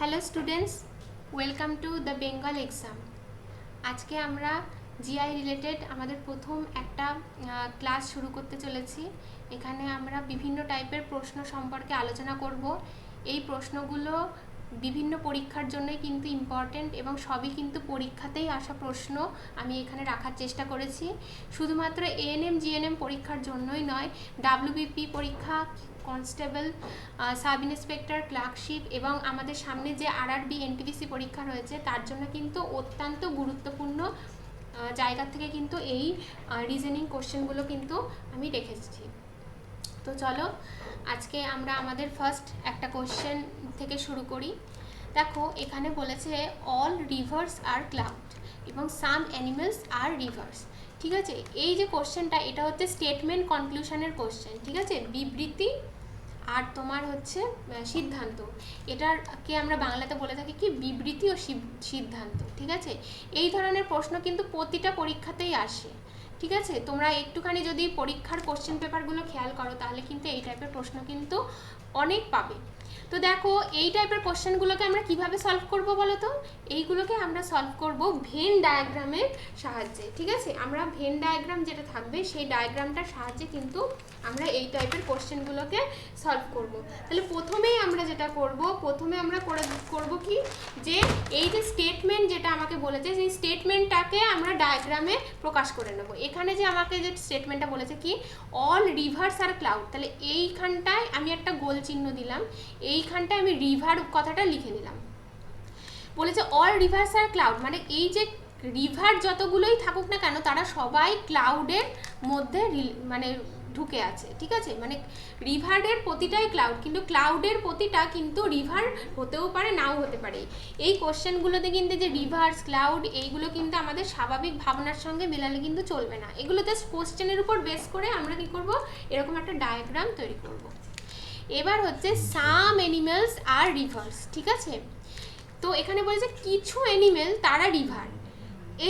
Hello students welcome to the Bengal exam আজকে আমরা GI related আমাদের প্রথম একটা ক্লাস শুরু করতে চলেছি। এখানে আমরা বিভিন্ন টাইপের প্রশ্ন সম্পর্কে আলোচনা করব। এই প্রশ্নগুলো বিভিন্ন পরীক্ষার জন্যই কিন্তু ইম্পর্টেন্ট এবং সবই কিন্তু পরীক্ষাতেই আসা প্রশ্ন আমি এখানে রাখার চেষ্টা করেছি। শুধুমাত্র এএনএম জিএনএম পরীক্ষার জন্যই নয় ডাব্লিউবিপি পরীক্ষা কনস্টেবল সাব ইন্সপেক্টর ক্লার্কশিপ এবং আমাদের সামনে যে আরআরবি এনটিপিসি পরীক্ষা রয়েছে তার জন্য কিন্তু অত্যন্ত গুরুত্বপূর্ণ জায়গা থেকে কিন্তু এই রিজনিং কোশ্চেনগুলো কিন্তু আমি রেখেছি। তো চলো আজকে আমরা আমাদের ফার্স্ট একটা কোশ্চেন থেকে শুরু করি। দেখো, এখানে বলেছে অল রিভার্স আর ক্লাউড এবং সাম অ্যানিমেলস আর রিভার্স ঠিক আছে? এই যে কোশ্চেনটা এটা হচ্ছে স্টেটমেন্ট কনক্লুশনের কোশ্চেন ঠিক আছে? বিবৃতি আর তোমার হচ্ছে সিদ্ধান্ত। এটারকে আমরা বাংলাতে বলে থাকি কি? বিবৃতি ও সিদ্ধান্ত, ঠিক আছে? এই ধরনের প্রশ্ন কিন্তু প্রতিটা পরীক্ষাতেই আসে। ঠিক আছে? তোমরা একটুখানি যদি পরীক্ষার কোশ্চেন পেপারগুলো খেয়াল করো, তাহলে কিন্তু এই টাইপের প্রশ্ন কিন্তু অনেক পাবে। তো দেখো, এই টাইপের কোশ্চেনগুলোকে আমরা কীভাবে সলভ করব বলো তো এইগুলোকে আমরা সলভ করব ভেন ডায়াগ্রামের সাহায্যে, ঠিক আছে? আমরা ভেন ডায়াগ্রাম যেটা থাকবে, সেই ডায়াগ্রামটার সাহায্যে কিন্তু আমরা এই টাইপের কোশ্চেনগুলোকে সলভ করব। তাহলে প্রথমেই আমরা যেটা করব, প্রথমে আমরা করে, করব কি? যে এই যে স্টেটমেন্ট যেটা আমাকে বলেছে, সেই স্টেটমেন্টটাকে আমরা ডায়াগ্রামে প্রকাশ করে নেব। এখানে যে আমাকে যে স্টেটমেন্টটা বলেছে কি? অল রিভার্স আর ক্লাউড তাহলে এইখানটায় আমি একটা গোল চিহ্ন দিলাম, এইখানটায় আমি রিভার কথাটা লিখে নিলাম। বলেছে অল রিভার্স আর ক্লাউড মানে এই যে রিভার যতগুলোই থাকুক না কেন, তারা সবাই ক্লাউডের মধ্যে মানে ঢুকে আছে, ঠিক আছে? মানে রিভারের প্রতিটাই ক্লাউড কিন্তু ক্লাউডের প্রতিটা কিন্তু রিভার হতেও পারে, নাও হতে পারে। এই কোশ্চেনগুলোতে কিন্তু যে রিভার্স ক্লাউড এইগুলো কিন্তু আমাদের স্বাভাবিক ভাবনার সঙ্গে মেলালে কিন্তু চলবে না। এগুলো জাস্ট কোশ্চেনের উপর বেস করে আমরা কি করব? এরকম একটা ডায়াগ্রাম তৈরি করব। এবার হচ্ছে সাম অ্যানিমেলস আর রিভার্স ঠিক আছে? তো এখানে বলেছে কিছু অ্যানিমেল তারা রিভার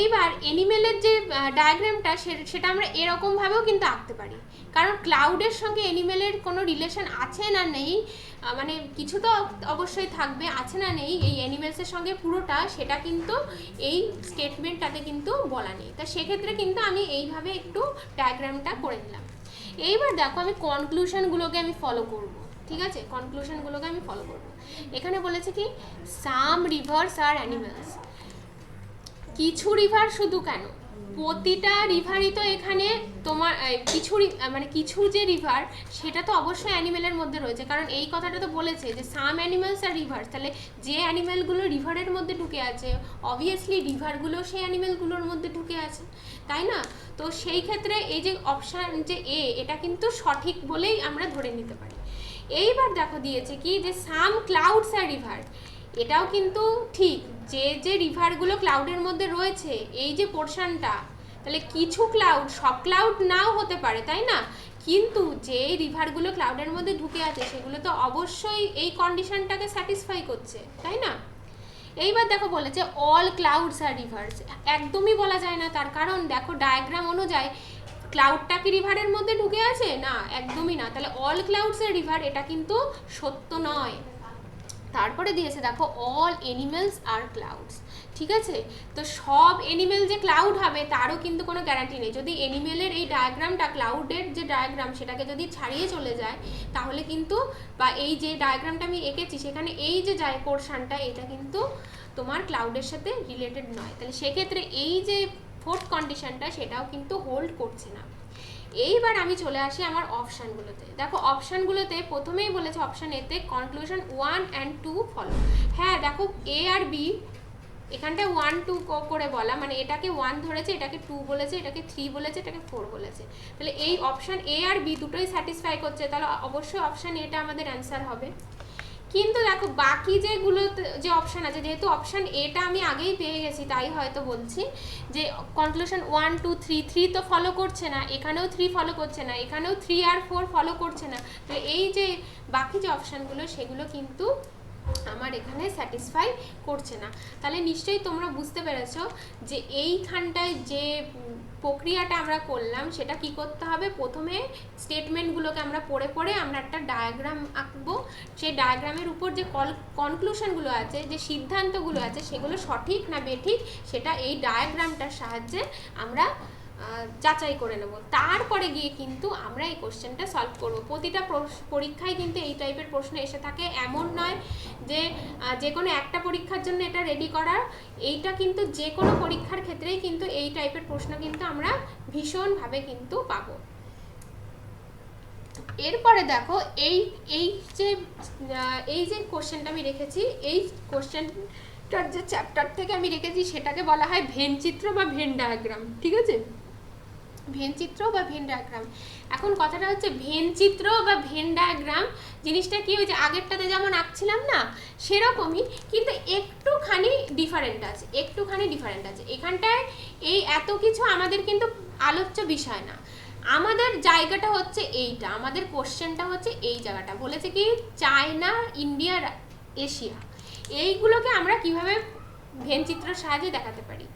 এইবার অ্যানিমেলের যে ডায়াগ্রামটা সেটা আমরা এরকমভাবেও কিন্তু আঁকতে পারি। কারণ ক্লাউডের সঙ্গে অ্যানিমেলের কোনো রিলেশন আছে না নেই মানে কিছু তো অবশ্যই থাকবে, আছে না নেই, এই অ্যানিমেলসের সঙ্গে পুরোটা, সেটা কিন্তু এই স্টেটমেন্টটাতে কিন্তু বলা নেই। তা সেক্ষেত্রে কিন্তু আমি এইভাবে একটু ডায়াগ্রামটা করে নিলাম। এইবার দেখো আমি কনক্লুশনগুলোকে আমি ফলো করব। ঠিক আছে? কনক্লুশনগুলোকে আমি ফলো করব। এখানে বলেছে কি সাম রিভার্স আর অ্যানিমেলস কিছু রিভার শুধু কেন? প্রতিটা রিভারই তো এখানে তোমার কিছু মানে কিছু যে রিভার সেটা তো অবশ্যই অ্যানিমেলের মধ্যে রয়েছে। কারণ এই কথাটা তো বলেছে যে সাম অ্যানিমেলস আর রিভার্স তাহলে যে অ্যানিমেলগুলো রিভারের মধ্যে ঢুকে আছে অবভিয়াসলি রিভারগুলো সেই অ্যানিমেলগুলোর মধ্যে ঢুকে আছে। তাই না? তো সেই ক্ষেত্রে এই যে অপশান যে এ এটা কিন্তু সঠিক বলেই আমরা ধরে নিতে পারি। এইবার দেখো দিয়েছে কি যে সাম ক্লাউডস আর রিভার। এটাও কিন্তু ঠিক, যে যে রিভারগুলো ক্লাউডের মধ্যে রয়েছে, এই যে পোর্শনটা, তাহলে কিছু ক্লাউড, সব ক্লাউড নাও হতে পারে, তাই না? কিন্তু যে রিভারগুলো ক্লাউডের মধ্যে ঢুকে আছে, সেগুলো তো অবশ্যই এই কন্ডিশনটাকে স্যাটিসফাই করছে, তাই না? এইবার দেখো বলেছে অল ক্লাউডস আর রিভার্স একদমই বলা যায় না, তার কারণ দেখো ডায়াগ্রাম অনুযায়ী ক্লাউডটা কি রিভারের মধ্যে ঢুকে আছে? না, একদমই না। তাহলে অল ক্লাউডস আর রিভার এটা কিন্তু সত্য নয়। তারপরে দিয়েছে, দেখো অল এনিমেলস আর ক্লাউডস ঠিক আছে? তো সব এনিমেল যে ক্লাউড হবে, তারও কিন্তু কোনো গ্যারান্টি নেই। যদি এনিমেলের এই ডায়াগ্রামটা ক্লাউডের যে ডায়াগ্রাম সেটাকে যদি ছাড়িয়ে চলে যায়, তাহলে কিন্তু, বা এই যে ডায়াগ্রামটা আমি এঁকেছি, সেখানে এই যে যায় পোর্শনটা এটা কিন্তু তোমার ক্লাউডের সাথে রিলেটেড নয়। তাহলে সেক্ষেত্রে এই যে ফোর্থ কন্ডিশনটা সেটাও কিন্তু হোল্ড করছে না। এইবার আমি চলে আসি আমার অপশানগুলোতে দেখো অপশানগুলোতে প্রথমেই বলেছে অপশান এতে conclusion one and two follow হ্যাঁ দেখো এ আর বি এখানটায় ওয়ান টু করে বলা মানে এটাকে ওয়ান ধরেছে, এটাকে টু বলেছে, এটাকে থ্রি বলেছে, এটাকে ফোর বলেছে। তাহলে এই অপশান এ আর বি দুটোই স্যাটিসফাই করছে, তাহলে অবশ্যই অপশান এটা আমাদের অ্যান্সার হবে। কিন্তু দেখো, বাকি যেগুলো যে অপশান আছে, যেহেতু অপশান এটা আমি আগেই পেয়ে গেছি, তাই হয়তো বলছি যে conclusion one two three three তো ফলো করছে না, এখানেও থ্রি ফলো করছে না, এখানেও থ্রি আর ফোর ফলো করছে না। তো এই যে বাকি যে অপশানগুলো সেগুলো কিন্তু আমার এখানে স্যাটিসফাই করছে না। তাহলে নিশ্চয়ই তোমরা বুঝতে পেরেছ যে এইখানটায় যে প্রক্রিয়াটা আমরা করলাম, সেটা কি করতে হবে? প্রথমে স্টেটমেন্টগুলোকে আমরা পড়ে পড়ে আমরা একটা ডায়াগ্রাম আঁকবো। সেই ডায়াগ্রামের উপর যে কল কনক্লুশনগুলো আছে, যে সিদ্ধান্তগুলো আছে, সেগুলো সঠিক না বেঠিক, সেটা এই ডায়াগ্রামটার সাহায্যে আমরা যাচাই করে নেব। তারপরে গিয়ে কিন্তু আমরা এই কোশ্চেনটা সলভ করব। প্রতিটা পরীক্ষায় কিন্তু এই টাইপের প্রশ্ন এসে থাকে। এমন নয় যে যে কোনো একটা পরীক্ষার জন্য এটা রেডি করার, এইটা কিন্তু যে কোনো পরীক্ষার ক্ষেত্রেই কিন্তু এই টাইপের প্রশ্ন কিন্তু আমরা ভীষণভাবে কিন্তু পাবো। এরপরে দেখো, এই এই যে এই যে কোশ্চেনটা আমি রেখেছি, এই কোশ্চেনটার যে চ্যাপ্টার থেকে আমি রেখেছি, সেটাকে বলা হয় ভেন চিত্র বা ভেন ডায়াগ্রাম ঠিক আছে? ভেন চিত্র বা ভেন ডায়াগ্রাম এখন কথাটা হচ্ছে ভেন চিত্র বা ভেন ডায়াগ্রাম জিনিসটা কি যে আগেরটাতে যেমন আঁকছিলাম না, সেরকমই কিন্তু একটুখানি ডিফারেন্ট আছে, একটুখানি ডিফারেন্ট আছে। এখানটায় এই এত কিছু আমাদের কিন্তু আলোচ্য বিষয় না। আমাদের জায়গাটা হচ্ছে এইটা, আমাদের কোশ্চেনটা হচ্ছে এই জায়গাটা। বলেছে কি, চায়না, ইন্ডিয়া, এশিয়া। এইগুলোকে আমরা কীভাবে ভেন ভেনচিত্রের সাহায্যে দেখাতে পারি?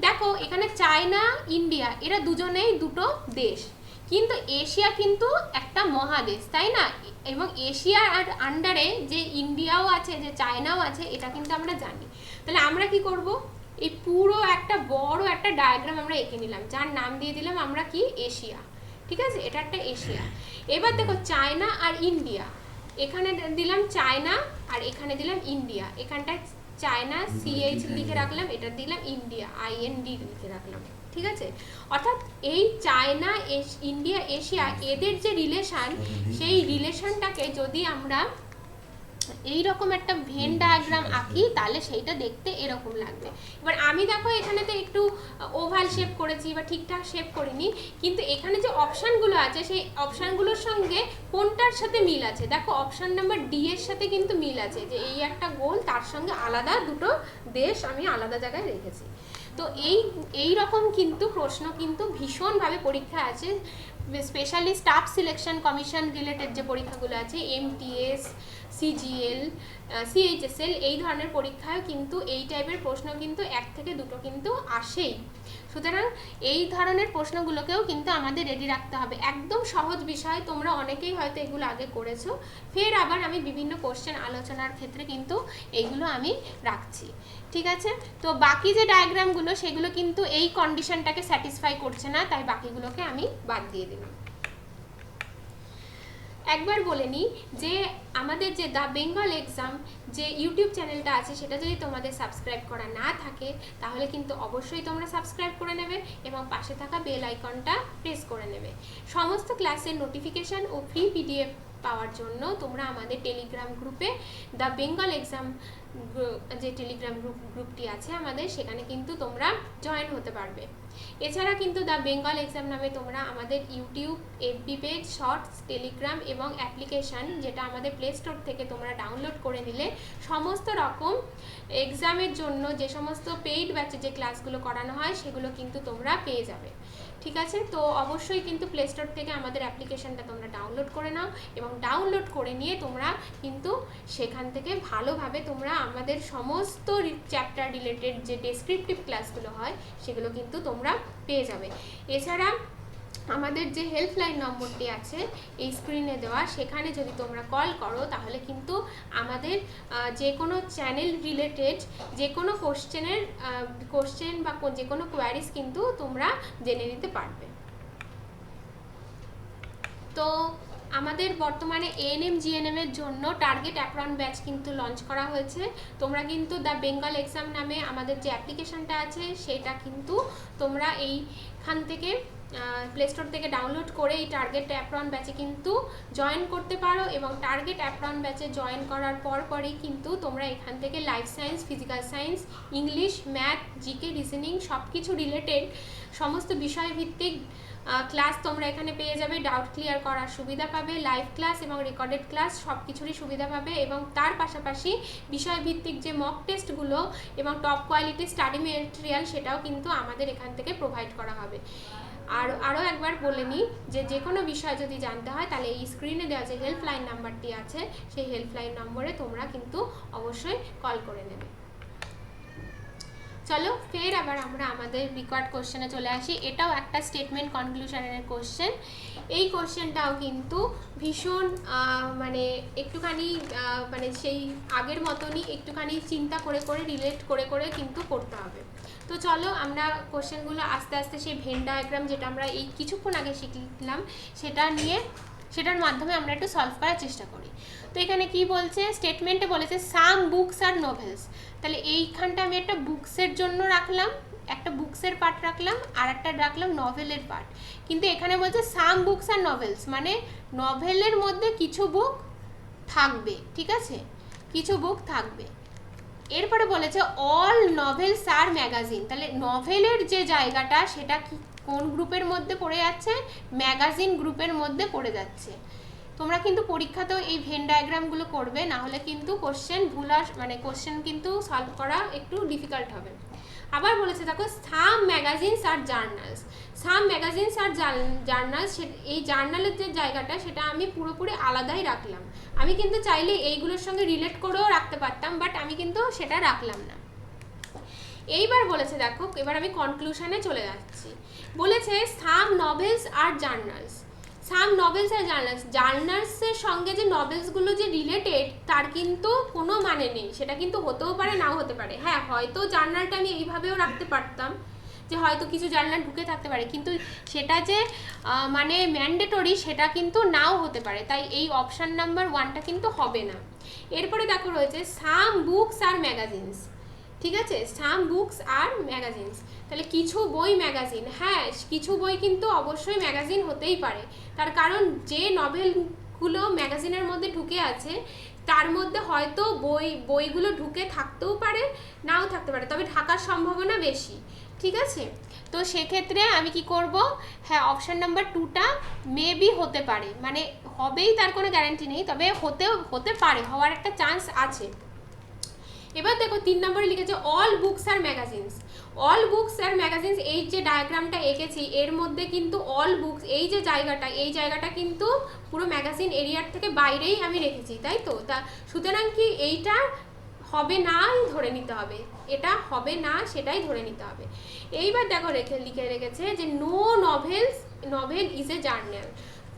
দেখো, এখানে চায়না, ইন্ডিয়া, এরা দুজনেই দুটো দেশ। কিন্তু এশিয়া কিন্তু একটা মহাদেশ, তাই না? এবং এশিয়ার আর আন্ডারে যে ইন্ডিয়াও আছে, যে চায়নাও আছে, এটা কিন্তু আমরা জানি। তাহলে আমরা কি করব? এই পুরো একটা বড় একটা ডায়াগ্রাম আমরা এঁকে নিলাম, যার নাম দিয়ে দিলাম আমরা কি? এশিয়া। ঠিক আছে? এটা একটা এশিয়া। এবার দেখো, চায়না আর ইন্ডিয়া। এখানে দিলাম চায়না আর এখানে দিলাম ইন্ডিয়া। এখানটায় চায়না সিএইচ লিখে রাখলাম এটা দিলাম ইন্ডিয়া আইএনডি লিখে রাখলাম ঠিক আছে? অর্থাৎ এই চায়না ইন্ডিয়া এশিয়া এদের যে রিলেশন সেই রিলেশনটাকে যদি আমরা এই রকম একটা ভেন ডায়াগ্রাম আঁকি তাহলে সেইটা দেখতে এরকম লাগবে। এবার আমি দেখো এখানেতে একটু ওভাল শেপ করেছি বা ঠিকঠাক শেপ করিনি কিন্তু এখানে যে অপশানগুলো আছে সেই অপশানগুলোর সঙ্গে কোনটার সাথে মিল আছে? দেখো অপশান নাম্বার ডি এর সাথে কিন্তু মিল আছে যে এই একটা গোল তার সঙ্গে আলাদা দুটো দেশ আমি আলাদা জায়গায় রেখেছি। তো এই এই রকম কিন্তু প্রশ্ন কিন্তু ভীষণভাবে পরীক্ষা আছে। Specially staff selection commission related যে পরীক্ষাগুলো আছে এমটিএস সিজিএল সিএইচএসএল এই ধরনের পরীক্ষায় কিন্তু এই টাইপের প্রশ্ন কিন্তু এক থেকে দুটো কিন্তু আসেই। সুতরাং এই ধরনের প্রশ্নগুলোকেও কিন্তু আমাদের রেডি রাখতে হবে। একদম সহজ বিষয়, তোমরা অনেকেই হয়তো এগুলো আগে করেছ। ফের আবার আমি বিভিন্ন কোশ্চেন আলোচনার ক্ষেত্রে কিন্তু এইগুলো আমি রাখছি। ঠিক আছে? তো বাকি যে ডায়াগ্রামগুলো সেগুলো কিন্তু এই কন্ডিশনটাকে স্যাটিসফাই করছে না, তাই বাকিগুলোকে আমি বাদ দিয়ে দিলাম। একবার বলে নিই যে আমাদের যে দ্য বেঙ্গল এক্সাম যে ইউটিউব চ্যানেলটা আছে, সেটা যদি তোমাদের সাবস্ক্রাইব করা না থাকে, তাহলে কিন্তু অবশ্যই তোমরা সাবস্ক্রাইব করে নেবে এবং পাশে থাকা বেল আইকনটা প্রেস করে নেবে। সমস্ত ক্লাসের নোটিফিকেশান ও ফ্রি পিডিএফ পাওয়ার জন্য তোমরা আমাদের টেলিগ্রাম গ্রুপে দ্য বেঙ্গল এক্সাম যে টেলিগ্রাম গ্রুপ গ্রুপটি আছে আমাদের, সেখানে কিন্তু তোমরা জয়েন হতে পারবে। এছাড়া কিন্তু দ্য বেঙ্গল এক্সাম নামে তোমরা আমাদের YouTube FB page shorts Telegram এবং অ্যাপ্লিকেশান যেটা আমাদের প্লে স্টোর থেকে তোমরা ডাউনলোড করে নিলে, সমস্ত রকম এক্সামের জন্য যে সমস্ত পেইড ব্যাচে যে ক্লাসগুলো করানো হয়, সেগুলো কিন্তু তোমরা পেয়ে যাবে। ঠিক আছে? তো অবশ্যই কিন্তু প্লে স্টোর থেকে আমাদের অ্যাপ্লিকেশনটা তোমরা ডাউনলোড করে নাও এবং ডাউনলোড করে নিয়ে তোমরা কিন্তু সেখান থেকে ভালোভাবে তোমরা আমাদের সমস্ত চ্যাপ্টার রিলেটেড যে ডেসক্রিপটিভ ক্লাসগুলো হয়, সেগুলো কিন্তু তোমরা পেয়ে যাবে। এছাড়া আমাদের যে হেল্পলাইন নম্বরটি আছে, এই স্ক্রিনে দেওয়া, সেখানে যদি তোমরা কল করো, তাহলে কিন্তু আমাদের যে কোনো চ্যানেল রিলেটেড যে কোনো কোশ্চেনের কোশ্চেন বা যে কোনো কোয়ারিজ কিন্তু তোমরা জেনে নিতে পারবে। তো আমাদের বর্তমানে এএনএম জিএনএম এর জন্য টার্গেট অ্যাপ্রন ব্যাচ কিন্তু লঞ্চ করা হয়েছে। তোমরা কিন্তু দ্য বেঙ্গল এক্সাম নামে আমাদের যে অ্যাপ্লিকেশনটা আছে, সেটা কিন্তু তোমরা এইখান থেকে প্লে স্টোর থেকে ডাউনলোড করে এই টার্গেট অ্যাপ্রন ব্যাচে কিন্তু জয়েন করতে পারো এবং টার্গেট অ্যাপ্রন ব্যাচে জয়েন করার পর পরই কিন্তু তোমরা এখান থেকে life science physical science English math GK reasoning সব কিছু রিলেটেড সমস্ত বিষয়ভিত্তিক ক্লাস তোমরা এখানে পেয়ে যাবে। ডাউট ক্লিয়ার করার সুবিধা পাবে। লাইভ ক্লাস এবং রেকর্ডেড ক্লাস সব কিছুরই সুবিধা পাবে এবং তার পাশাপাশি বিষয়ভিত্তিক যে মক টেস্টগুলো এবং টপ কোয়ালিটি স্টাডি মেটেরিয়াল সেটাও কিন্তু আমাদের এখান থেকে প্রোভাইড করা হবে। আর আরও একবার বলে নিই যে যে কোনো বিষয় যদি জানতে হয়, তাহলে এই স্ক্রিনে দেওয়া যে হেল্পলাইন নাম্বারটি আছে, সেই হেল্পলাইন নম্বরে তোমরা কিন্তু অবশ্যই কল করে নেবে। চলো, ফের আবার আমরা আমাদের রিকোয়ার্ড কোশ্চেনে চলে আসি। এটাও একটা স্টেটমেন্ট কনক্লুশনের কোশ্চেন এই কোশ্চেনটাও কিন্তু ভীষণ মানে একটুখানি মানে সেই আগের মতনই একটুখানি চিন্তা করে করে রিলেট করে করে কিন্তু করতে হবে। তো চলো আমরা কোশ্চেনগুলো আস্তে আস্তে সেই ভেন ডায়াগ্রাম যেটা আমরা এই কিছুক্ষণ আগে শিখলাম, সেটা নিয়ে, সেটার মাধ্যমে আমরা একটু সলভ করার চেষ্টা করি। তো এখানে কি বলছে? স্টেটমেন্টে বলেছে সাম বুকস আর নোভেলস তাহলে এইখানটা আমি একটা বুকসের জন্য রাখলাম, একটা বুকসের পার্ট রাখলাম, আর একটা রাখলাম নভেলের পার্ট কিন্তু এখানে বলছে সাম বুকস আর নভেলস মানে নভেলের মধ্যে কিছু বুক থাকবে, ঠিক আছে? কিছু বুক থাকবে। এরপরে বলেছে অল নভেলস আর ম্যাগাজিন তাহলে নভেলের যে জায়গাটা, সেটা কি কোন গ্রুপের মধ্যে পড়ে যাচ্ছে? ম্যাগাজিন গ্রুপের মধ্যে পড়ে যাচ্ছে। তোমরা কিন্তু পরীক্ষাতেও এই ভেন ডায়াগ্রামগুলো করবে না হলে কিন্তু কোশ্চেন ভুল মানে কোশ্চেন কিন্তু সলভ করা একটু ডিফিকাল্ট হবে। আবার বলেছে, দেখো সাম ম্যাগাজিনস আর জার্নালস সাম ম্যাগাজিনস আর জার্নালস এই জার্নালের যে জায়গাটা, সেটা আমি পুরোপুরি আলাদাই রাখলাম। আমি কিন্তু চাইলে এইগুলোর সঙ্গে রিলেট করেও রাখতে পারতাম বাট আমি কিন্তু সেটা রাখলাম না। এইবার বলেছে, দেখো, এবার আমি কনক্লুশনে চলে যাচ্ছি। বলেছে সাম নভেলস আর জার্নালস সাম নভেলস আর জার্নালস জার্নালসের সঙ্গে যে নভেলসগুলো যে রিলেটেড তার কিন্তু কোনো মানে নেই। সেটা কিন্তু হতেও পারে, নাও হতে পারে। হ্যাঁ হয়তো জার্নালটা আমি এইভাবেও রাখতে পারতাম যে হয়তো কিছু জার্নাল ঢুকে থাকতে পারে। কিন্তু সেটা যে মানে ম্যান্ডেটরি সেটা কিন্তু নাও হতে পারে। তাই এই অপশান নাম্বার ওয়ানটা কিন্তু হবে না। এরপরে দেখো রয়েছে সাম বুকস আর ম্যাগাজিনস ঠিক আছে? সাম বুকস আর ম্যাগাজিনস তাহলে কিছু বই ম্যাগাজিন হ্যাঁ কিছু বই কিন্তু অবশ্যই ম্যাগাজিন হতেই পারে। তার কারণ যে নভেলগুলো ম্যাগাজিনের মধ্যে ঢুকে আছে, তার মধ্যে হয়তো বই, বইগুলো ঢুকে থাকতেও পারে, নাও থাকতে পারে, তবে ঢাকার সম্ভাবনা বেশি, ঠিক আছে? তো সেক্ষেত্রে আমি কি করব? হ্যাঁ অপশান নাম্বার টুটা মেবি হতে পারে। মানে হবেই তার কোনো গ্যারান্টি নেই, তবে হতেও, হতে পারে, হওয়ার একটা চান্স আছে। এবার দেখো তিন নম্বরে লিখেছে all books are magazines all books are magazines এই যে ডায়াগ্রামটা এঁকেছি, এর মধ্যে কিন্তু অল বুকস এই যে জায়গাটা, এই জায়গাটা কিন্তু পুরো ম্যাগাজিন এরিয়ার থেকে বাইরেই আমি রেখেছি, তাই তো? তা সুতরাং কি এইটা হবে নাই ধরে নিতে হবে? এটা হবে না, সেটাই ধরে নিতে হবে। এইবার দেখো রেখে, লিখে রেখেছে যে no novels novel is a journal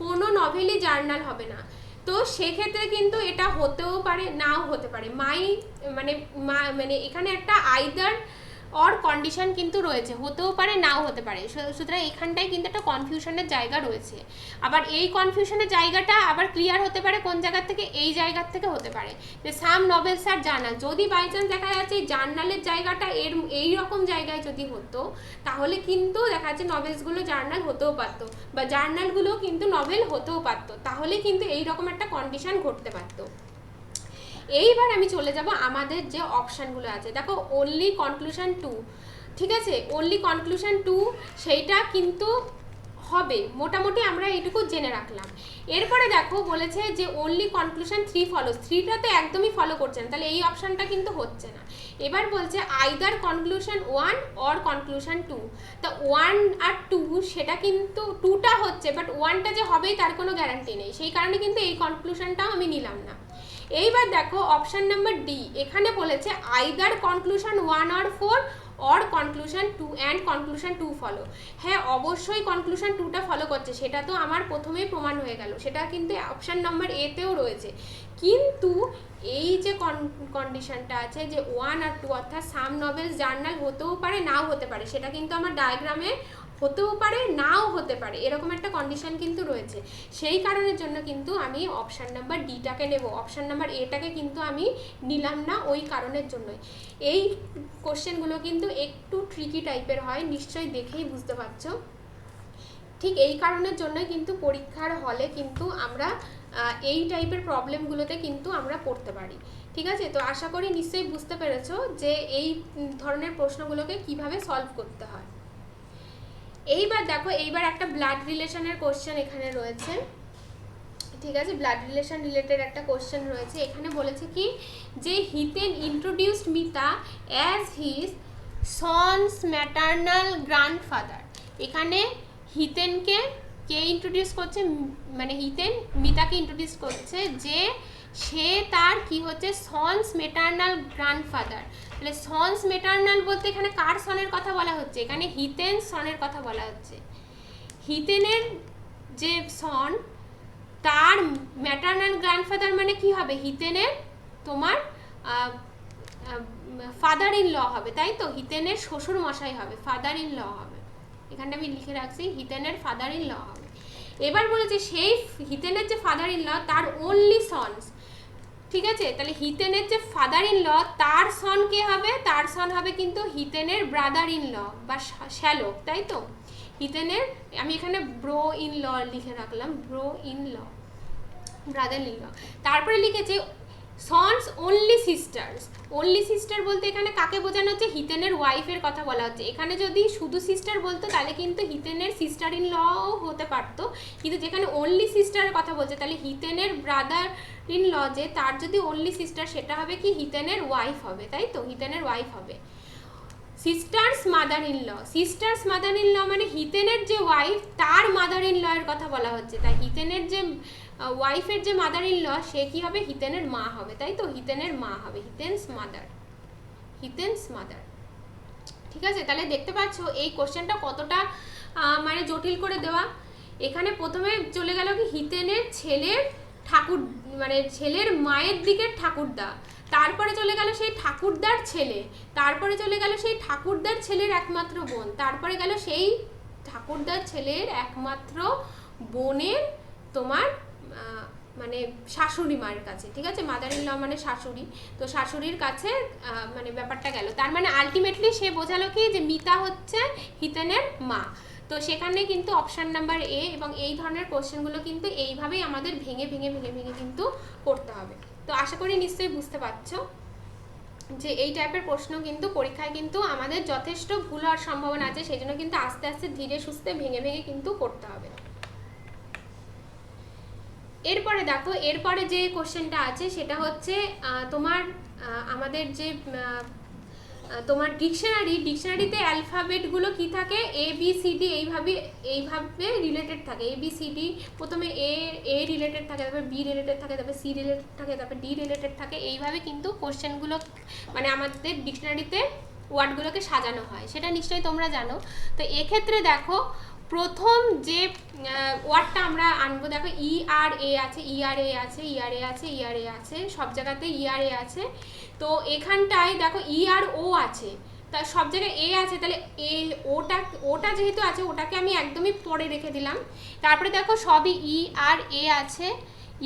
কোনো নভেলই জার্নাল হবে না। তো সেক্ষেত্রে কিন্তু এটা হতেও পারে, নাও হতে পারে। মাই মানে মা- মানে এখানে একটা আইদার অর কন্ডিশন কিন্তু রয়েছে, হতেও পারে, নাও হতে পারে। সুতরাং এখানটায় কিন্তু একটা কনফিউশনের জায়গা রয়েছে। আবার এই কনফিউশনের জায়গাটা আবার ক্লিয়ার হতে পারে কোন জায়গার থেকে? এই জায়গার থেকে হতে পারে। যে সাম নভেলস আর জার্নাল যদি বাই চান্স দেখা যাচ্ছে জার্নালের জায়গাটা এর, এই রকম জায়গায় যদি হতো, তাহলে কিন্তু দেখা যাচ্ছে নভেলসগুলো জার্নাল হতেও পারতো। বা জার্নালগুলো কিন্তু নভেল হতেও পারতো। তাহলে কিন্তু এই রকম একটা কন্ডিশন ঘটতে পারতো। এইবার আমি চলে যাব আমাদের যে অপশানগুলো আছে। দেখো অনলি কনক্লুশন টু ঠিক আছে? অনলি কনক্লুশন টু সেইটা কিন্তু হবে। মোটামুটি আমরা এইটুকু জেনে রাখলাম। এরপরে দেখো, বলেছে যে অনলি কনক্লুশন থ্রি ফলো থ্রিটা তো একদমই ফলো করছে না। তাহলে এই অপশানটা কিন্তু হচ্ছে না। এবার বলছে either conclusion one or conclusion two তা ওয়ান আর টু সেটা কিন্তু টুটা হচ্ছে বাট ওয়ানটা যে হবেই তার কোনো গ্যারান্টি নেই। সেই কারণে কিন্তু এই কনক্লুশনটাও আমি নিলাম না। এইবার দেখো অপশান নাম্বার ডি এখানে বলেছে either conclusion one R four or conclusion two and conclusion two follow হ্যাঁ অবশ্যই কনক্লুশন টুটা ফলো করছে, সেটা তো আমার প্রথমেই প্রমাণ হয়ে গেল, সেটা কিন্তু অপশান নাম্বার এতেও রয়েছে। কিন্তু এই যে কন্ডিশনটা আছে যে ওয়ান আর টু অর্থাৎ সাম নভেলস জার্নাল হতেও পারে, নাও হতে পারে, সেটা কিন্তু আমার ডায়াগ্রামে হতেও পারে, নাও হতে পারে, এরকম একটা কন্ডিশন কিন্তু রয়েছে। সেই কারণের জন্য কিন্তু আমি অপশান নাম্বার ডিটাকে নেব। অপশান নাম্বার এটাকে কিন্তু আমি নিলাম না ওই কারণের জন্যই। এই কোশ্চেনগুলো কিন্তু একটু ট্রিকি টাইপের হয়, নিশ্চয়ই দেখেই বুঝতে পারছ। ঠিক এই কারণের জন্যই কিন্তু পরীক্ষার হলে কিন্তু আমরা এই টাইপের প্রবলেমগুলোতে কিন্তু আমরা পড়তে পারি। ঠিক আছে? তো আশা করি নিশ্চয়ই বুঝতে পেরেছ যে এই ধরনের প্রশ্নগুলোকে কীভাবে সলভ করতে এইবার দেখো, এইবার একটা ব্লাড রিলেশনের কোশ্চেন এখানে রয়েছে। ঠিক আছে? ব্লাড রিলেশন রিলেটেড একটা কোশ্চেন রয়েছে। এখানে বলেছে কি? যে Hiten introduced Mita as his son's maternal grandfather এখানে হিতেনকে কে ইন্ট্রোডিউস করছে? মানে হিতেন মিতাকে ইন্ট্রোডিউস করছে যে সে তার কি হচ্ছে? সন্স মেটার্নাল গ্র্যান্ডফাদার তাহলে সন্স মেটার্নাল বলতে এখানে কার সনের কথা বলা হচ্ছে? এখানে হিতেন সনের কথা বলা হচ্ছে। হিতেনের যে সন, তার ম্যাটার্নাল গ্র্যান্ডফাদার মানে কি হবে? হিতেনের তোমার ফাদার ইন ল হবে, তাই তো? হিতেনের শ্বশুর মশাই হবে ফাদার ইন ল হবে। এখানটা আমি লিখে রাখছি, হিতেনের ফাদার ইন ল হবে। এবার বলেছে সেই হিতেনের যে ফাদার ইন ল তার ওনলি সন্স ঠিক আছে? তাহলে হিতেনের যে ফাদার ইন ল তার সন কে হবে? তার সন হবে কিন্তু হিতেনের ব্রাদার ইন ল বা শ্যালো শ্যালক, তাই তো? হিতেনের, আমি এখানে ব্রো ইন ল লিখে রাখলাম bro in law brother in law তারপরে লিখেছে sons only sisters only sister বলতে এখানে কাকে বোঝানো হচ্ছে? হিতেনের ওয়াইফের কথা বলা হচ্ছে। এখানে যদি শুধু সিস্টার বলতো, তাহলে কিন্তু হিতেনের সিস্টার ইন লও হতে পারতো। কিন্তু যেখানে অনলি সিস্টারের কথা বলছে, তাহলে হিতেনের ব্রাদার ইন ল যে, তার যদি অনলি সিস্টার সেটা হবে কি? হিতেনের ওয়াইফ হবে, তাই তো? হিতেনের ওয়াইফ হবে। Sister's mother in law sister's mother in law মানে হিতেনের যে ওয়াইফ তার মাদার ইন ল এর কথা বলা হচ্ছে। তাই হিতেনের যে ওয়াইফের যে মাদার ইন ল সে কি হবে? হিতেনের মা হবে, তাই তো? হিতেনের মা হবে, হিতেন্স মাদার হিতেন্স মাদার ঠিক আছে? তাহলে দেখতে পাচ্ছ, এই কোশ্চেনটা কতটা মানে জটিল করে দেওয়া। এখানে প্রথমে চলে গেল কি? হিতেনের ছেলের ঠাকুর মানে ছেলের মায়ের দিকের ঠাকুরদা। তারপরে চলে গেল সেই ঠাকুরদার ছেলে। তারপরে চলে গেল সেই ঠাকুরদার ছেলের একমাত্র বোন। তারপরে গেল সেই ঠাকুরদার ছেলের একমাত্র বোনের তোমার মানে শাশুড়ি মায়ের কাছে, ঠিক আছে? মাদার ইন ল মানে শাশুড়ি। তো শাশুড়ির কাছে মানে ব্যাপারটা গেল। তার মানে আলটিমেটলি সে বোঝালো কি যে মিতা হচ্ছে হিতেনের মা। তো সেখানে কিন্তু অপশান নাম্বার এ এবং এই ধরনের কোশ্চেনগুলো কিন্তু এইভাবেই আমাদের ভেঙে ভেঙে ভেঙে ভেঙে কিন্তু করতে হবে। তো আশা করি নিশ্চয়ই বুঝতে পারছ যে এই টাইপের প্রশ্ন কিন্তু পরীক্ষায় কিন্তু আমাদের যথেষ্ট ভুল হওয়ার সম্ভাবনা আছে সেই জন্য কিন্তু আস্তে আস্তে ধীরে সুস্থে ভেঙে ভেঙে কিন্তু করতে হবে। এরপরে দেখো, এরপরে যে কোশ্চেনটা আছে সেটা হচ্ছে তোমার আমাদের যে তোমার ডিকশনারি, ডিকশনারিতে অ্যালফাবেটগুলো কি থাকে? এ বি সি ডি এইভাবে এইভাবে রিলেটেড থাকে। এ বি সি ডি প্রথমে এ এ রিলেটেড থাকে, তারপর বি রিলেটেড থাকে, তারপর সি রিলেটেড থাকে, তারপর ডি রিলেটেড থাকে। এইভাবে কিন্তু কোশ্চেনগুলো মানে আমাদের ডিকশনারিতে ওয়ার্ডগুলোকে সাজানো হয়। সেটা নিশ্চয়ই তোমরা জানো। তো এক্ষেত্রে দেখো প্রথম যে ওয়ার্ডটা আমরা আনব, দেখো ই আর এ আছে ই আর এ আছে ই আর এ আছে ই আর এ আছে, সব জায়গাতে ই আর এ আছে। তো এখানটায় দেখো ই আর ও আছে। তা সব জায়গায় এ আছে, তাহলে এ ওটা ওটা যেহেতু আছে, ওটাকে আমি একদমই পরে রেখে দিলাম। তারপরে দেখো সবই ই আর এ আছে।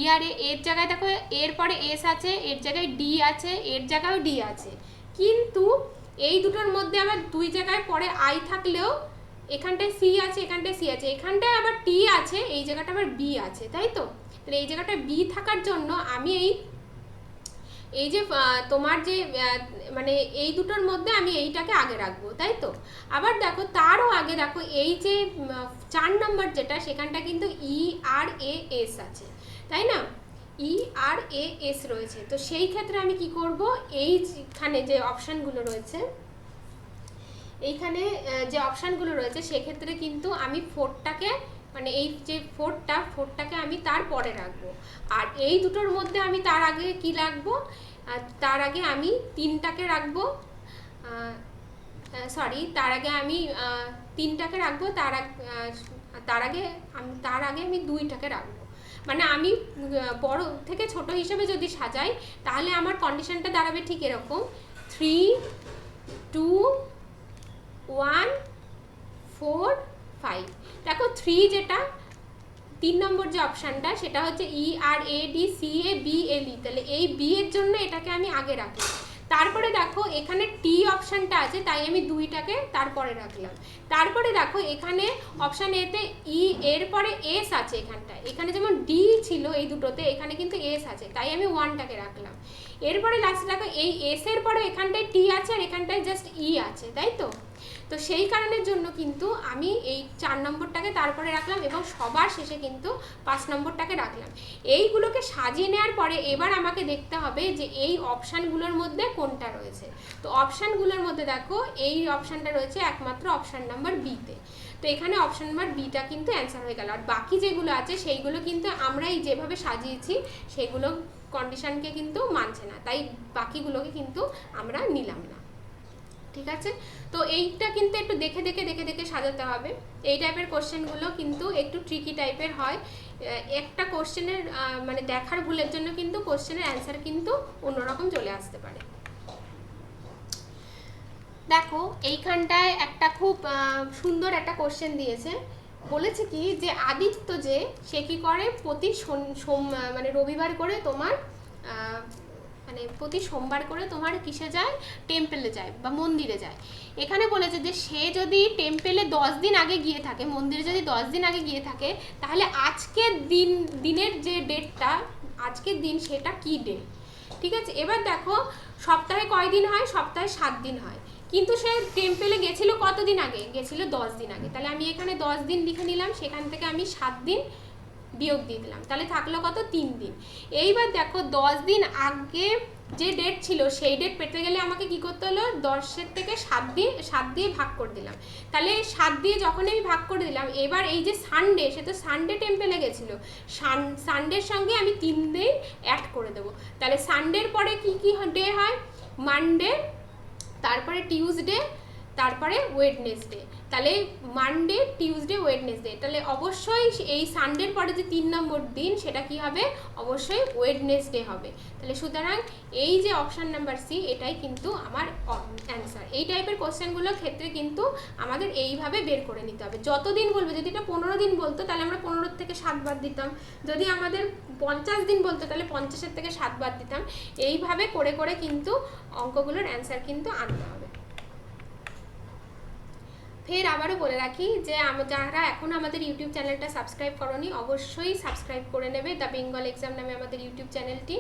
ই আর এ এর জায়গায় দেখো এর পরে এস আছে, এর জায়গায় ডি আছে, এর জায়গায়ও ডি আছে। কিন্তু এই দুটোর মধ্যে আবার দুই জায়গায় পরে আই থাকলেও এখানটায় সি আছে, এখানটায় সি আছে। এখানটায় আবার টি আছে, এই জায়গাটা আবার বি আছে, তাই তো? তাহলে এই জায়গাটা বি থাকার জন্য আমি এই এই যে তোমার যে মানে এই দুটোর মধ্যে আমি এইটাকে আগে রাখব, তাই তো? আবার দেখো, তারও আগে দেখো, এই যে চার নম্বর যেটা, সেখানটা কিন্তু ই আর এ এস আছে, তাই না? ই আর এ এস রয়েছে। তো সেই ক্ষেত্রে আমি কি করব? এইখানে যে অপশানগুলো রয়েছে এইখানে যে অপশানগুলো রয়েছে, সেক্ষেত্রে কিন্তু আমি ফোরটাকে মানে এই যে ফোরটা, ফোরটাকে আমি তার পরে রাখব। আর এই দুটোর মধ্যে আমি তার আগে কি রাখব? তার আগে আমি তিনটাকে রাখব। সরি তার আগে আমি তিনটাকে রাখব, তার তার আগে আমি, তার আগে আমি দুইটাকে রাখব। মানে আমি বড় থেকে ছোট হিসেবে যদি সাজাই, তাহলে আমার কন্ডিশনটা দাঁড়াবে ঠিক এরকম। Three two one, four, five. দেখো থ্রি যেটা, তিন নম্বর যে অপশানটা, সেটা হচ্ছে E R A D C A B L E তাহলে এই বি এর জন্য এটাকে আমি আগে রাখি তারপরে দেখো, এখানে টি অপশানটা আছে, তাই আমি দুইটাকে তারপরে রাখলাম। তারপরে দেখো, এখানে অপশান এতে ই এর পরে এস আছে এখানটায়। এখানে যেমন ডি ছিল এই দুটোতে, এখানে কিন্তু এস আছে, তাই আমি ওয়ানটাকে রাখলাম। এরপরে লাস্টে দেখো, এই এস এর পরে এখানটায় টি আছে আর এখানটায় জাস্ট ই আছে, তাই তো? তো সেই কারণের জন্য কিন্তু আমি এই চার নম্বরটাকে তারপরে রাখলাম এবং সবার শেষে কিন্তু পাঁচ নম্বরটাকে রাখলাম। এইগুলোকে সাজিয়ে নেওয়ার পরে এবার আমাকে দেখতে হবে যে এই অপশানগুলোর মধ্যে কোনটা রয়েছে। তো অপশানগুলোর মধ্যে দেখো, এই অপশানটা রয়েছে একমাত্র অপশান নাম্বার বিতে তো। এখানে অপশান নাম্বার বিটা কিন্তু অ্যান্সার হয়ে গেল। আর বাকি যেগুলো আছে, সেইগুলো কিন্তু আমরা এই যেভাবে সাজিয়েছি, সেগুলো কন্ডিশনকে কিন্তু মানছে না। তাই বাকিগুলোকে কিন্তু আমরা নিলাম না। ঠিক আছে? তো এইটা কিন্তু একটু দেখে দেখে দেখে দেখে সাজাতে হবে। এই টাইপের কোশ্চেনগুলো কিন্তু একটু ট্রিকি টাইপের হয়। একটা কোশ্চেনের মানে দেখার ভুলের জন্য কিন্তু কোশ্চেনের অ্যান্সার কিন্তু অন্যরকম চলে আসতে পারে। দেখো, এইখানটায় একটা খুব সুন্দর একটা কোশ্চেন দিয়েছে। বলেছে কি যে, আদিত্য যে, সে কি করে প্রতি সোম মানে রবিবার করে তোমার মানে প্রতি সোমবার করে তোমার কিসে যায়? টেম্পেলে যায় বা মন্দিরে যায়। এখানে বলেছে যে সে যদি টেম্পেলে দশ দিন আগে গিয়ে থাকে, মন্দিরে যদি দশ দিন আগে গিয়ে থাকে, তাহলে আজকের দিন, দিনের যে ডেটটা আজকের দিন সেটা কি ডে ঠিক আছে? এবার দেখো, সপ্তাহে কয় দিন হয়? সপ্তাহে সাত দিন হয়। কিন্তু সে টেম্পেলে গেছিল কতদিন আগে? গেছিল দশ দিন আগে। তাহলে আমি এখানে দশ দিন লিখে নিলাম, সেখান থেকে আমি সাত দিন বিয়োগ দিয়ে দিলাম। তাহলে থাকল কত? তিন দিন। এইবার দেখো, দশ দিন আগে যে ডেট ছিল, সেই ডেট পেতে গেলে আমাকে কি করতে হলো? দশের থেকে সাত দিন সাত দিয়ে ভাগ করে দিলাম। তাহলে সাত দিয়ে যখন আমি ভাগ করে দিলাম, এবার এই যে সানডে সে তো সানডে টেম্পেলে গেছিল। সানডের সঙ্গে আমি তিন দিন অ্যাড করে দেবো। তাহলে সানডের পরে কি কি ডে হয়? মানডে তারপরে টিউসডে তারপরে ওয়েডনেসডে তাহলে মানডে টিউসডে ওয়েডনেসডে তাহলে অবশ্যই এই সানডের পরে যে তিন নম্বর দিন, সেটা কি হবে? অবশ্যই ওয়েডনেসডে হবে। তাহলে সুতরাং এই যে অপশান নাম্বার সি এটাই কিন্তু আমার অ্যান্সার এই টাইপের কোশ্চেনগুলোর ক্ষেত্রে কিন্তু আমাদের এইভাবে বের করে নিতে হবে। যত দিন বলবে, যদি এটা পনেরো দিন বলতো, তাহলে আমরা পনেরো থেকে সাত বার দিতাম। যদি আমাদের পঞ্চাশ দিন বলতো, তাহলে পঞ্চাশের থেকে সাত বার দিতাম। এইভাবে করে করে কিন্তু অঙ্কগুলোর অ্যান্সার কিন্তু আনতে হবে। ফের আবারও বলে রাখি যে যারা এখন আমাদের ইউটিউব চ্যানেলটা সাবস্ক্রাইব করনি, অবশ্যই সাবস্ক্রাইব করে নেবে। দ্য বেঙ্গল এক্সাম নামে আমাদের ইউটিউব চ্যানেলটি।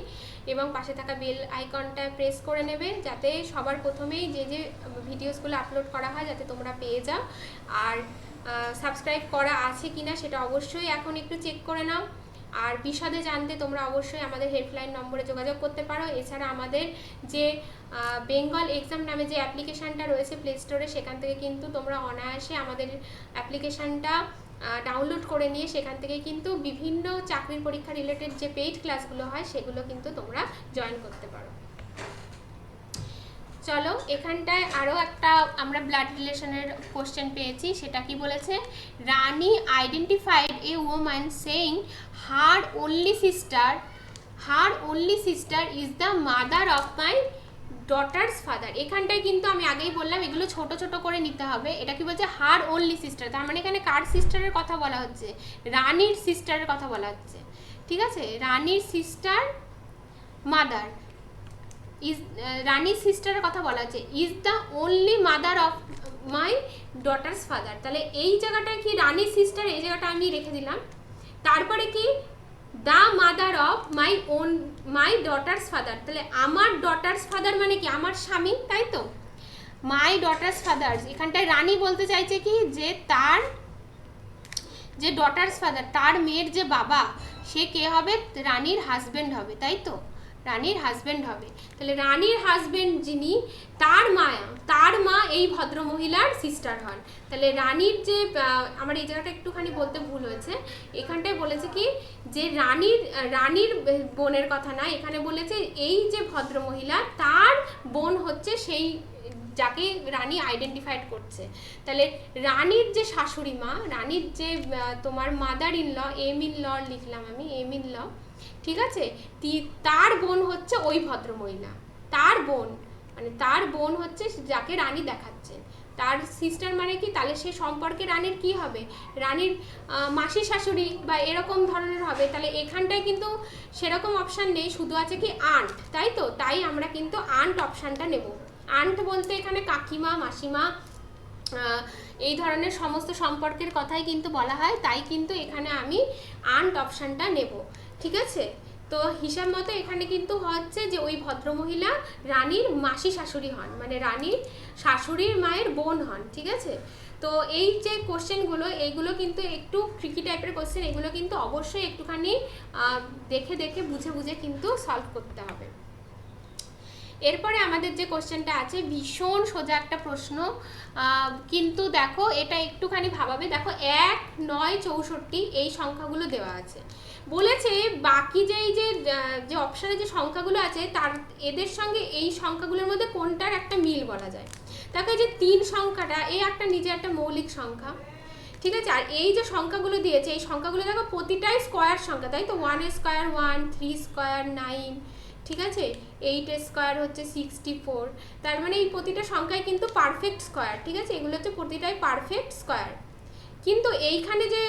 এবং পাশে থাকা বেল আইকনটা প্রেস করে নেবে যাতে সবার প্রথমেই যে যে ভিডিওসগুলো আপলোড করা হয় যাতে তোমরা পেয়ে যাও। আর সাবস্ক্রাইব করা আছে কিনা সেটা অবশ্যই এখন একটু চেক করে নাও। আর বিশদে জানতে তোমরা অবশ্যই আমাদের হেল্পলাইন নম্বরে যোগাযোগ করতে পারো। এছাড়া আমাদের যে বেঙ্গল এক্সাম নামে যে অ্যাপ্লিকেশানটা রয়েছে প্লে স্টোরে সেখান থেকে কিন্তু তোমরা অনায়াসে আমাদের অ্যাপ্লিকেশানটা ডাউনলোড করে নিয়ে সেখান থেকে কিন্তু বিভিন্ন চাকরির পরীক্ষা রিলেটেড যে পেইড ক্লাসগুলো হয়, সেগুলো কিন্তু তোমরা জয়েন করতে পারো। চলো, এখানটায় আরও একটা আমরা ব্লাড রিলেশনের কোশ্চেন পেয়েছি, সেটা কি বলেছে? Rani identified a woman saying her only sister her only sister is the mother of my daughter's father এখানটায় কিন্তু আমি আগেই বললাম, এগুলো ছোট ছোট করে নিতে হবে। এটা কি বলছে? হার ওনলি সিস্টার তার মানে এখানে কার সিস্টারের কথা বলা হচ্ছে? রানীর সিস্টারের কথা বলা হচ্ছে। ঠিক আছে? রানীর সিস্টার মাদার ইজ রানীর সিস্টারের কথা বলা হচ্ছে। Is the only mother of my daughter's father তাহলে এই জায়গাটা কি রানীর সিস্টার এই জায়গাটা আমি রেখে দিলাম। তারপরে কি? The mother of my own my daughter's father তাহলে আমার ডটার্স ফাদার মানে কি? আমার স্বামী, তাই তো? মাই ডটার্স ফাদার এখানটায় রানী বলতে চাইছে কি? যে তার, যে ডটার্স ফাদার তার মেয়ের যে বাবা, সে কে হবে? রানীর হাজব্যান্ড হবে, তাই তো? রানীর হাজব্যান্ড হবে। তাহলে রানীর হাজবেন্ড যিনি, তার মা তার মা এই ভদ্র মহিলার সিস্টার হন। তাহলে রানীর যে আমার এই জায়গাটা একটুখানি বলতে ভুল হয়েছে। এখানটায় বলেছে কি, যে রানীর রানীর বোনের কথা না, এখানে বলেছে এই যে ভদ্র মহিলা তার বোন হচ্ছে সেই, যাকে রানী আইডেন্টিফাইড করছে। তাহলে রানীর যে শাশুড়ি মা, রানীর যে তোমার mother in law M in law লিখলাম আমি এম ইন ল ঠিক আছে? তার বোন হচ্ছে ওই ভদ্রমহিলা। তার বোন মানে তার বোন হচ্ছে যাকে রানী দেখাচ্ছে তার সিস্টার মানে কি? তাহলে সে সম্পর্কে রানীর কি হবে? রানীর মাসি শাশুড়ি বা এরকম ধরনের হবে। তাহলে এখানটায় কিন্তু সেরকম অপশান নেই, শুধু আছে কি আন্ট তাই তো? তাই আমরা কিন্তু আন্ট অপশানটা নেব। আন্ট বলতে এখানে কাকিমা, মাসিমা এই ধরনের সমস্ত সম্পর্কের কথাই কিন্তু বলা হয়। তাই কিন্তু এখানে আমি আন্ট অপশানটা নেব। ঠিক আছে? তো হিসাব মতো এখানে কিন্তু হচ্ছে যে ওই ভদ্রমহিলা রানীর মাসি শাশুড়ি হন মানে রানীর শাশুড়ির মায়ের বোন হন, ঠিক আছে? তো এই যে কোশ্চেনগুলো এইগুলো কিন্তু একটু ট্রিকি টাইপের কোশ্চেন এগুলো কিন্তু অবশ্যই একটুখানি দেখে দেখে বুঝে বুঝে কিন্তু সলভ করতে হবে। এরপরে আমাদের যে কোশ্চেনটা আছে, ভীষণ সোজা একটা প্রশ্ন। কিন্তু দেখো, এটা একটুখানি ভাবাবে। দেখো, এক, নয়, চৌষট্টি, এই সংখ্যাগুলো দেওয়া আছে। বলেছে বাকি যে এই যে যে অপশানে যে সংখ্যাগুলো আছে, তার, এদের সঙ্গে এই সংখ্যাগুলোর মধ্যে কোনটার একটা মিল বলা যায়? দেখো, এই যে তিন সংখ্যাটা এই একটা নিজে একটা মৌলিক সংখ্যা। ঠিক আছে? আর এই যে সংখ্যাগুলো দিয়েছে, এই সংখ্যাগুলো দেখো, প্রতিটাই স্কোয়ার সংখ্যা, তাই তো? One square one three square nine ঠিক আছে? এইট স্কোয়ার হচ্ছে সিক্সটি ফোর তার মানে এই প্রতিটা সংখ্যাই কিন্তু পারফেক্ট স্কোয়ার ঠিক আছে? এগুলো হচ্ছে প্রতিটাই পারফেক্ট স্কোয়ার কিন্তু এইখানে যে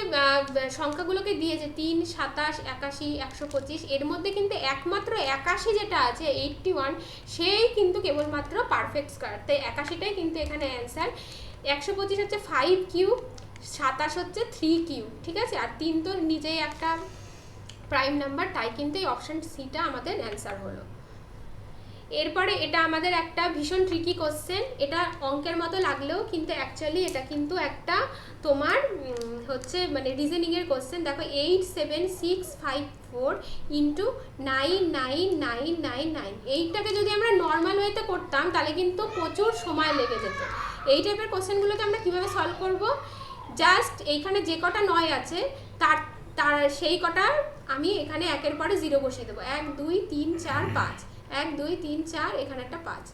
সংখ্যাগুলোকে দিয়েছে, তিন, সাতাশ, একাশি, একশো পঁচিশ, এর মধ্যে কিন্তু একমাত্র একাশি যেটা আছে এইটটি ওয়ান সেই কিন্তু কেবলমাত্র পারফেক্ট স্কোয়ার তাই একাশিটাই কিন্তু এখানে অ্যান্সার একশো পঁচিশ হচ্ছে ফাইভ কিউ সাতাশ হচ্ছে থ্রি কিউ ঠিক আছে? আর তিন তো নিজেই একটা প্রাইম নাম্বার তাই কিন্তু এই অপশান সিটা আমাদের অ্যান্সার হলো। এরপরে এটা আমাদের একটা ভীষণ ট্রিকি কোশ্চেন এটা অঙ্কের মতো লাগলেও কিন্তু অ্যাকচুয়ালি এটা কিন্তু একটা তোমার হচ্ছে মানে রিজনিংয়ের কোশ্চেন দেখো eight seven six five four into nine nine nine nine nine এইটাকে যদি আমরা নর্মাল ওয়েতে করতাম, তাহলে কিন্তু প্রচুর সময় লেগে যেত। এই টাইপের কোশ্চেনগুলোকে আমরা কীভাবে সলভ করব? জাস্ট এইখানে যে কটা নয় আছে, তার তার, সেই কটা আমি এখানে একের পরে জিরো বসিয়ে দেবো। এক, দুই, তিন, চার, পাঁচ। এক, দুই, তিন, চার, এখানে একটা পাঁচ।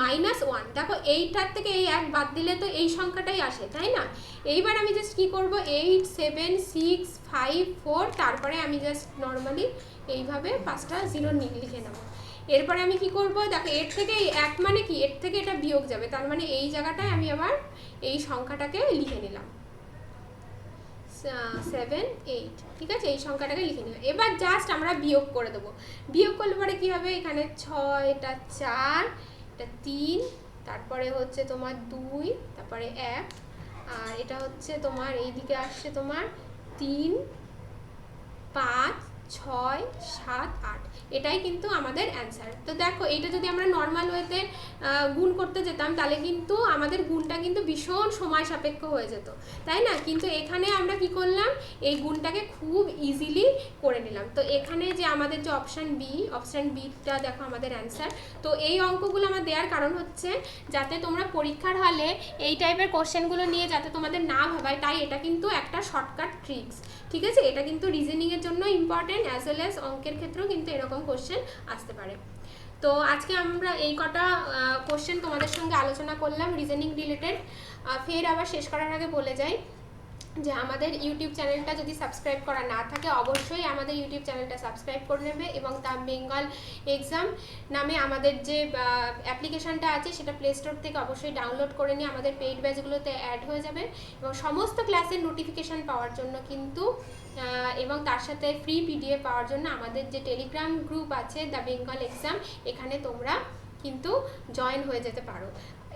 Minus one. দেখো এইটার থেকে এই এক বাদ দিলে তো এই সংখ্যাটাই আসে, তাই না? এইবার আমি জাস্ট কী করব? Eight seven six five four তারপরে আমি জাস্ট নর্মালি এইভাবে পাঁচটা জিরো লিখে নেব। এরপরে আমি কি করব? দেখো এর থেকে এক মানে কি? এর থেকে এটা বিয়োগ যাবে। তার মানে এই জায়গাটায় আমি আবার এই সংখ্যাটাকে লিখে নিলাম। সেভেন এইট ঠিক আছে? এই সংখ্যাটাকে লিখে নিলাম এবার জাস্ট আমরা বিয়োগ করে দেবো। বিয়োগ করলে পরে কী হবে? এখানে ছয়, এটা চার, এটা তিন, তারপরে হচ্ছে তোমার দুই, তারপরে এক। আর এটা হচ্ছে তোমার, এইদিকে আসছে তোমার তিন, পাঁচ ছয়, সাত, আট। এটাই কিন্তু আমাদের অ্যান্সার তো দেখো এটা যদি আমরা নর্মাল ওয়েতে গুণ করতে যেতাম, তাহলে কিন্তু আমাদের গুণটা কিন্তু ভীষণ সময় সাপেক্ষ হয়ে যেত। তাই না? কিন্তু এখানে আমরা কি করলাম? এই গুণটাকে খুব ইজিলি করে নিলাম। তো এখানে যে আমাদের যে অপশান বি অপশান বিটা দেখো আমাদের অ্যান্সার তো এই অঙ্কগুলো আমার দেওয়ার কারণ হচ্ছে, যাতে তোমরা পরীক্ষার হলে এই টাইপের কোশ্চেনগুলো নিয়ে যাতে তোমাদের না ভাবায়, তাই এটা কিন্তু একটা শর্টকাট ট্রিক্স ঠিক আছে? এটা কিন্তু রিজনিংয়ের জন্য ইম্পর্টেন্ট অ্যাজ ওয়েল অ্যাজ অঙ্কের ক্ষেত্রেও কিন্তু এরকম কোশ্চেন আসতে পারে। তো আজকে আমরা এই কটা কোশ্চেন তোমাদের সঙ্গে আলোচনা করলাম রিজনিং রিলেটেড ফের আবার শেষ করার আগে বলে যাই যে আমাদের ইউটিউব চ্যানেলটা যদি সাবস্ক্রাইব করা না থাকে, অবশ্যই আমাদের ইউটিউব চ্যানেলটা সাবস্ক্রাইব করে নেবে এবং তার বেঙ্গল এক্সাম নামে আমাদের যে অ্যাপ্লিকেশনটা আছে সেটা প্লে স্টোর থেকে অবশ্যই ডাউনলোড করে নিয়ে আমাদের পেইড ব্যাচগুলোতে অ্যাড হয়ে যাবে। এবং সমস্ত ক্লাসের নোটিফিকেশান পাওয়ার জন্য কিন্তু এবং তার সাথে ফ্রি পিডিএফ পাওয়ার জন্য আমাদের যে টেলিগ্রাম গ্রুপ আছে দ্য বেঙ্গল এক্সাম এখানে তোমরা কিন্তু জয়েন হয়ে যেতে পারো।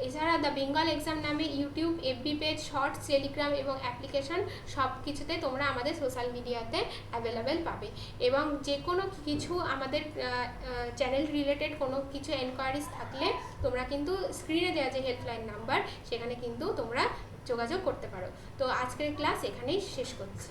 এছাড়া দ্য বেঙ্গল এক্সাম নামে YouTube FB page shorts Telegram এবং অ্যাপ্লিকেশন সব কিছুতে তোমরা আমাদের সোশ্যাল মিডিয়াতে অ্যাভেলেবেল পাবে। এবং যে কোনো কিছু আমাদের চ্যানেল রিলেটেড কোনো কিছু এনকোয়ারিজ থাকলে তোমরা কিন্তু স্ক্রিনে দেওয়া যে হেল্পলাইন নাম্বার সেখানে কিন্তু তোমরা যোগাযোগ করতে পারো। তো আজকের ক্লাস এখানেই শেষ করছি।